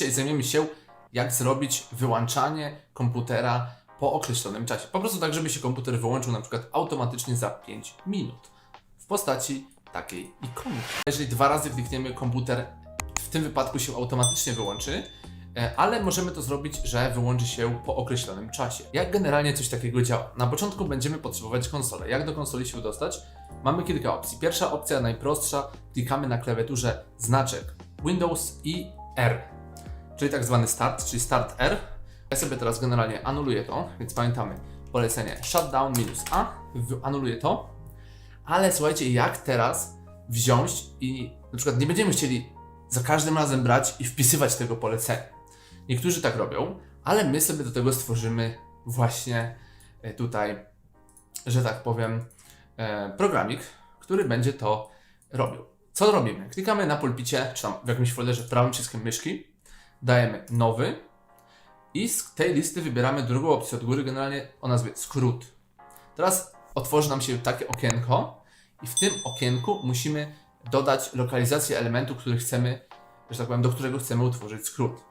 dzisiaj zajmiemy się, jak zrobić wyłączanie komputera po określonym czasie. Po prostu tak, żeby się komputer wyłączył na przykład automatycznie za 5 minut w postaci takiej ikony. Jeżeli dwa razy klikniemy komputer, w tym wypadku się automatycznie wyłączy, e, ale możemy to zrobić, że wyłączy się po określonym czasie. Jak generalnie coś takiego działa? Na początku będziemy potrzebować konsolę. Jak do konsoli się dostać? Mamy kilka opcji. Pierwsza opcja, najprostsza, klikamy na klawiaturze znaczek Windows i R, czyli tak zwany start, czyli start R. Ja sobie teraz generalnie anuluję to, więc pamiętamy polecenie shutdown minus A, anuluję to, ale słuchajcie, jak teraz wziąć i na przykład nie będziemy chcieli za każdym razem brać i wpisywać tego polecenia. Niektórzy tak robią, ale my sobie do tego stworzymy właśnie e, tutaj, że tak powiem, e, programik, który będzie to robił. Co robimy? Klikamy na pulpicie, czy tam w jakimś folderze prawym przyciskiem myszki, dajemy nowy i z tej listy wybieramy drugą opcję od góry, generalnie o nazwie skrót. Teraz otworzy nam się takie okienko i w tym okienku musimy dodać lokalizację elementu, który chcemy, że tak powiem, do którego chcemy utworzyć skrót.